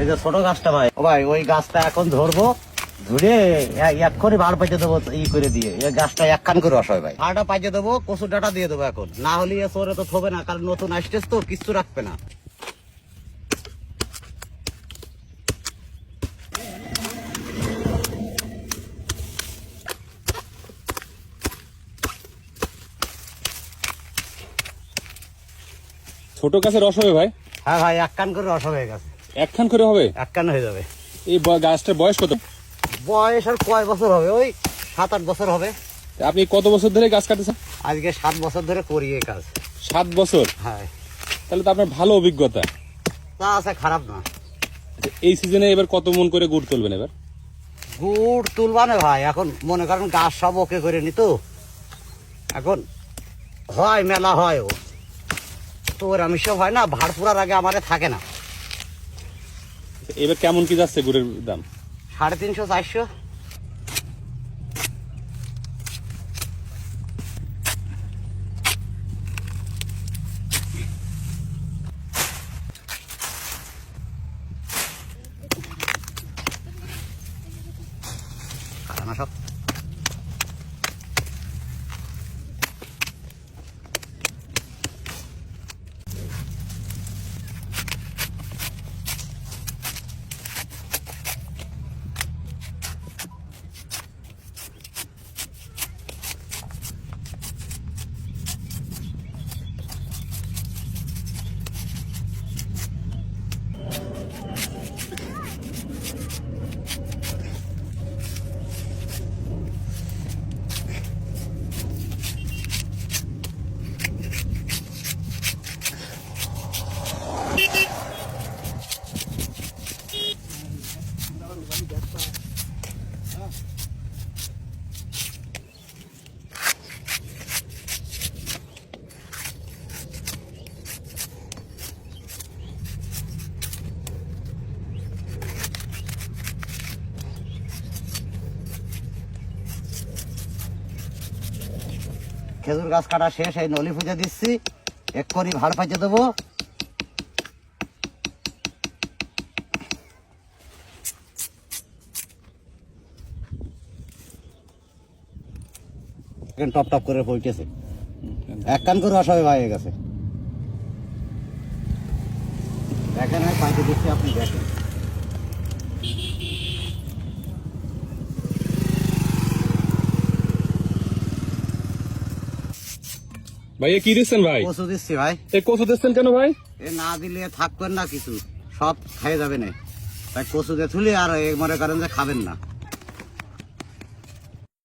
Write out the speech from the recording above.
এই যে ছোট গাছটা ভাই। ও ভাই ওই গাছটা এখন ধরবো ধরে এক করে ভাড় পাইতে দেবো ই করে দিয়ে। এই গাছটা এক খান করে অসয় ভাই। ভাড়টা পাইতে দেবো কচুর ডাটা দিয়ে দেবো এখন। না হলে এ চোরে তো থবে না কারণ নতুন আসতেছ তো কিচ্ছু রাখবে না। ছোট গাছের রস হবে ভাই? হ্যাঁ ভাই এক কান করে রস হয়ে গেছে। একখান করে হবে? একখান হয়ে যাবে। এই গাছটার বয়স কত? বয়স আর কয় বছর হবে? ওই সাত আট বছর হবে। আপনি কত বছর ধরে গাছ কাটেছেন? আজকে সাত বছর ধরে করি এই কাজ। সাত বছর? হ্যাঁ। তাহলে তো আপনার ভালো অভিজ্ঞতা। তা আছে খারাপ না। আচ্ছা, এই সিজনে এবার কত মন করে গুড় তুলবেন এবার? গুড় তুলবা না ভাই এখন মনে করেন গাছ সব ওকে করে নি তো। এখন হয় মেলা হয় ও। তো ওর আমি সব হয় না ভাড় পুরার আগে আমারে থাকে না। এবার কেমন কি যাচ্ছে গুড়ের দাম? সাড়ে তিনশো চারশো। সব খেজুর গাছ কাটা শেষ এই নলি পুজো দিচ্ছি। এক করি ভাড় পাইতে দেবো। টপ টপ করে পড়তেছে এক কান করে অসহায় হয়ে গেছে। দেখেন আমি পাইতে দিচ্ছি আপনি দেখেন। ভাই কি দিচ্ছেন ভাই? কচু দিচ্ছি ভাই। এ কচু দিচ্ছেন কেন ভাই? এ না দিলে থাকবেন না কিছু। সব খেয়ে যাবে না। তাই কচু দিয়ে তুলি আর মনে করেন যে খাবেন না।